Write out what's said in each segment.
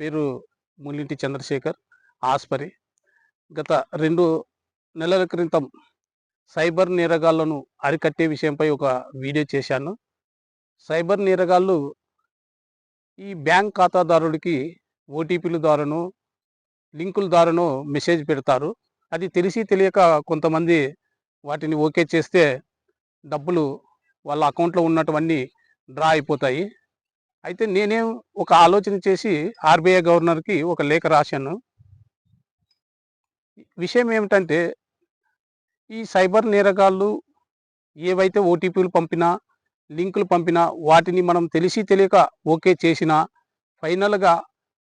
పేరు ముల్లింటి చంద్రశేఖర్ ఆస్పరి. గత రెండు నెలల క్రితం సైబర్ నేరగాళ్ళను అరికట్టే విషయంపై ఒక వీడియో చేశాను. సైబర్ నేరగాళ్ళు ఈ బ్యాంక్ ఖాతాదారుడికి ఓటీపీల ద్వారాను లింకుల ద్వారాను మెసేజ్ పెడతారు. అది తెలిసి తెలియక కొంతమంది వాటిని ఓకే చేస్తే డబ్బులు వాళ్ళ అకౌంట్లో ఉన్నటువన్నీ డ్రా అయిపోతాయి. అయితే నేనేం ఒక ఆలోచన చేసి ఆర్బీఐ గవర్నర్కి ఒక లేఖ రాశాను. విషయం ఏమిటంటే ఈ సైబర్ నేరగాళ్ళు ఏవైతే ఓటీపీలు పంపినా లింకులు పంపినా వాటిని మనం తెలిసి తెలియక ఓకే చేసినా ఫైనల్గా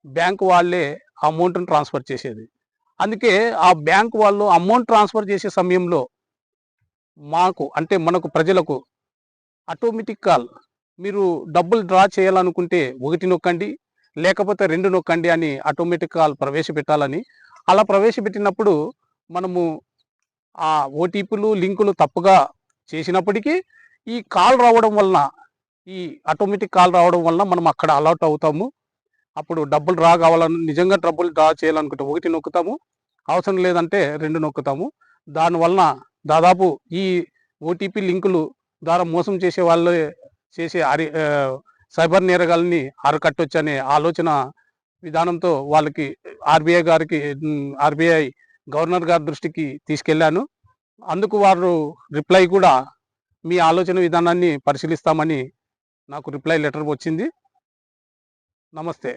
బ్యాంక్ వాళ్ళే అమౌంట్ని ట్రాన్స్ఫర్ చేసేది. అందుకే ఆ బ్యాంక్ వాళ్ళు అమౌంట్ ట్రాన్స్ఫర్ చేసే సమయంలో మాకు అంటే మనకు ప్రజలకు ఆటోమేటిక్ కాల్ మీరు డబ్బులు డ్రా చేయాలనుకుంటే ఒకటి నొక్కండి లేకపోతే రెండు నొక్కండి అని ఆటోమేటిక్ కాల్ ప్రవేశపెట్టాలని. అలా ప్రవేశపెట్టినప్పుడు మనము ఆ ఓటీపీలు లింకులు తప్పుగా చేసినప్పటికీ ఈ కాల్ రావడం వలన ఈ ఆటోమేటిక్ కాల్ రావడం వలన మనం అక్కడ అలర్ట్ అవుతాము. అప్పుడు డబ్బులు డ్రా కావాలని నిజంగా డబ్బులు డ్రా చేయాలనుకుంటే ఒకటి నొక్కుతాము అవసరం లేదంటే రెండు నొక్కుతాము. దానివలన దాదాపు ఈ ఓటీపీ లింకులు ద్వారా మోసం చేసే వాళ్ళే చేసే అరి సైబర్ నేరగాల్ని అరకట్టొచ్చు అనే ఆలోచన విధానంతో వాళ్ళకి ఆర్బీఐ గారికి ఆర్బీఐ గవర్నర్ గారి దృష్టికి తీసుకెళ్ళాను అందుకు వారు రిప్లై కూడా మీ ఆలోచన విధానాన్ని పరిశీలిస్తామని నాకు రిప్లై లెటర్ వచ్చింది. నమస్తే.